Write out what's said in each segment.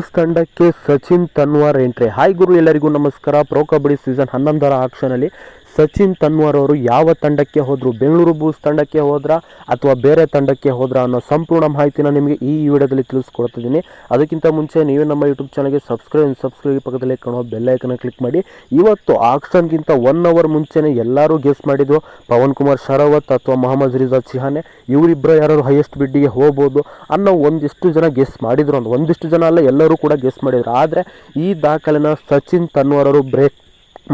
Bulls ತಂಡಕ್ಕೆ Sachin Tanwar entry. Hi ಗುರು ಎಲ್ಲರಿಗೂ ನಮಸ್ಕಾರ. ಪ್ರೊ ಕಬಡ್ಡಿ ಸೀಸನ್ ಹನ್ನೊಂದರ ಆಕ್ಷನಲ್ಲಿ ಸಚಿನ್ ತನ್ವಾರ್ ಅವರು ಯಾವ ತಂಡಕ್ಕೆ ಹೋದರು, ಬೆಂಗಳೂರು ಬೂಸ್ ತಂಡಕ್ಕೆ ಹೋದ್ರಾ ಅಥವಾ ಬೇರೆ ತಂಡಕ್ಕೆ ಹೋದ್ರಾ ಅನ್ನೋ ಸಂಪೂರ್ಣ ಮಾಹಿತಿನ ನಿಮಗೆ ಈ ವಿಡಿಯೋದಲ್ಲಿ ತಿಳಿಸ್ಕೊಡ್ತಿದ್ದೀನಿ ಅದಕ್ಕಿಂತ ಮುಂಚೆ ನೀವು ನಮ್ಮ ಯೂಟ್ಯೂಬ್ ಚಾನಲ್ಗೆ ಸಬ್ಸ್ಕ್ರೈಬ್ ಸಬ್ಸ್ಕ್ರೈಬ್ ಪಕ್ಕದಲ್ಲಿ ಕಾಣೋ ಬೆಲ್ಲೈಕನ್ನ ಕ್ಲಿಕ್ ಮಾಡಿ. ಇವತ್ತು ಆಕ್ಷನ್ಗಿಂತ ಒನ್ ಅವರ್ ಮುಂಚೆನೇ ಎಲ್ಲರೂ ಗೆಸ್ ಮಾಡಿದ್ರು ಪವನ್ ಕುಮಾರ್ ಶರಾವತ್ ಅಥವಾ ಮೊಹಮ್ಮದ್ ರಿಜಾ ಚಿಹಾನೆ. ಇವರಿಬ್ಬರು ಯಾರು ಹೈಯೆಸ್ಟ್ ಬಿಡ್ಡಿಗೆ ಹೋಗ್ಬೋದು ಅನ್ನೋ ಒಂದಿಷ್ಟು ಜನ ಗೆಸ್ ಮಾಡಿದ್ರು. ಅಂತ ಒಂದಿಷ್ಟು ಜನ ಅಲ್ಲ, ಎಲ್ಲರೂ ಕೂಡ ಗೆಸ್ ಮಾಡಿದ್ರು. ಆದರೆ ಈ ದಾಖಲೆನ ಸಚಿನ್ ತನ್ವಾರ್ ಅವರು ಬ್ರೇಕ್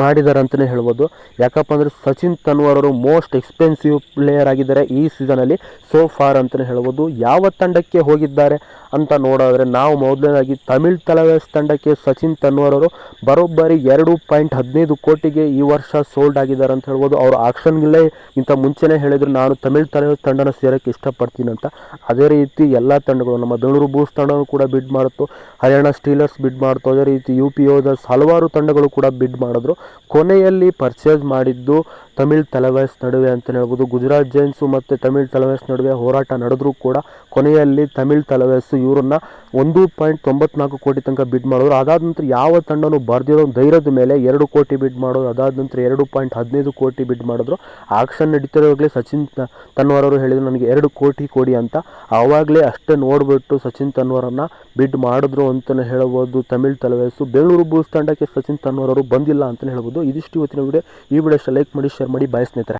ಮಾಡಿದ್ದಾರೆ ಅಂತಲೇ ಹೇಳ್ಬೋದು. ಯಾಕಪ್ಪ ಅಂದರೆ ಸಚಿನ್ ತನ್ವರ್ ಅವರು ಮೋಸ್ಟ್ ಎಕ್ಸ್ಪೆನ್ಸಿವ್ ಪ್ಲೇಯರ್ ಆಗಿದ್ದಾರೆ ಈ ಸೀಸನಲ್ಲಿ ಸೋ ಫಾರ್ ಅಂತಲೇ ಹೇಳ್ಬೋದು. ಯಾವ ತಂಡಕ್ಕೆ ಹೋಗಿದ್ದಾರೆ ಅಂತ ನೋಡೋದ್ರೆ ನಾವು ಮೊದಲನೇದಾಗಿ ತಮಿಳ್ ತಲವೇಸ್ ತಂಡಕ್ಕೆ ಸಚಿನ್ ತನ್ವರ್ ಅವರು ಬರೋಬ್ಬರಿ ಎರಡು ಪಾಯಿಂಟ್ ಹದಿನೈದು ಕೋಟಿಗೆ ಈ ವರ್ಷ ಸೋಲ್ಡ್ ಆಗಿದ್ದಾರೆ ಅಂತ ಹೇಳ್ಬೋದು. ಅವರು ಆಕ್ಷನ್ಗಳೇ ಇಂಥ ಮುಂಚೆನೇ ಹೇಳಿದ್ರು, ನಾನು ತಮಿಳ್ ತಲವೇಸ್ ತಂಡನ ಸೇರೋಕ್ಕೆ ಇಷ್ಟಪಡ್ತೀನಿ ಅಂತ. ಅದೇ ರೀತಿ ಎಲ್ಲ ತಂಡಗಳು, ನಮ್ಮ ಬೆಂಗಳೂರು ಬೂಸ್ ತಂಡನೂ ಕೂಡ ಬಿಡ್ ಮಾಡಿತು, ಹರಿಯಾಣ ಸ್ಟೀಲರ್ಸ್ ಬಿಡ್ ಮಾಡ್ತು, ಅದೇ ರೀತಿ ಯು ಪಿ ಯೋದರ್ಸ್ ಹಲವಾರು ತಂಡಗಳು ಕೂಡ ಬಿಡ್ ಮಾಡಿದ್ರು. ಕೊನೆಯಲ್ಲಿ ಪರ್ಚೇಸ್ ಮಾಡಿದ್ದು ತಮಿಳ್ ತಲವೇಸ್ ನಡುವೆ ಅಂತಲೇ ಹೇಳ್ಬೋದು. ಗುಜರಾತ್ ಜೈನ್ಸು ಮತ್ತು ತಮಿಳ್ ತಲವೇಸ್ ನಡುವೆ ಹೋರಾಟ ನಡೆದರೂ ಕೂಡ ಕೊನೆಯಲ್ಲಿ ತಮಿಳ್ ತಲವೇಸು ಇವರನ್ನ ಒಂದು ಪಾಯಿಂಟ್ ತೊಂಬತ್ನಾಲ್ಕು ಕೋಟಿ ತನಕ ಬಿಡ್ ಮಾಡೋರು. ಅದಾದ ನಂತರ ಯಾವ ತಂಡನೂ ಬರ್ದಿರೋ ಧೈರ್ಯದ ಮೇಲೆ ಎರಡು ಕೋಟಿ ಬಿಡ್ ಮಾಡೋದು ಅದಾದ ನಂತರ ಎರಡು ಪಾಯಿಂಟ್ ಹದಿನೈದು ಕೋಟಿ ಬಿಡ್ ಮಾಡಿದ್ರು. ಆಕ್ಷನ್ ನಡೀತಿರೋವಾಗಲೇ ಸಚಿನ್ ತನ್ವಾರವರು ಹೇಳಿದ್ರು, ನನಗೆ ಎರಡು ಕೋಟಿ ಕೊಡಿ ಅಂತ. ಆವಾಗಲೇ ಅಷ್ಟೇ ನೋಡಿಬಿಟ್ಟು ಸಚಿನ್ ತನ್ವಾರನ್ನ ಬಿಡ್ ಮಾಡಿದ್ರು ಅಂತಲೇ ಹೇಳ್ಬೋದು ತಮಿಳ್ ತಲವೇಸು ಬೆಂಗಳೂರು ಬೂಸ್ ತಂಡಕ್ಕೆ ಸಚಿನ್ ತನ್ವಾರ್ ಅವರು ಬಂದಿಲ್ಲ ಅಂತಲೇ ಹೇಳ್ಬೋದು. ಇದಿಷ್ಟು ಇವತ್ತಿನ ವಿಡಿಯೋ ಈ ವಿಡಿಯೋ ಲೈಕ್ ಮಾಡಿ ಶೇರ್ ಮಾಡಿ ಬಾಯ್ ಸ್ನೇಹಿತರೆ.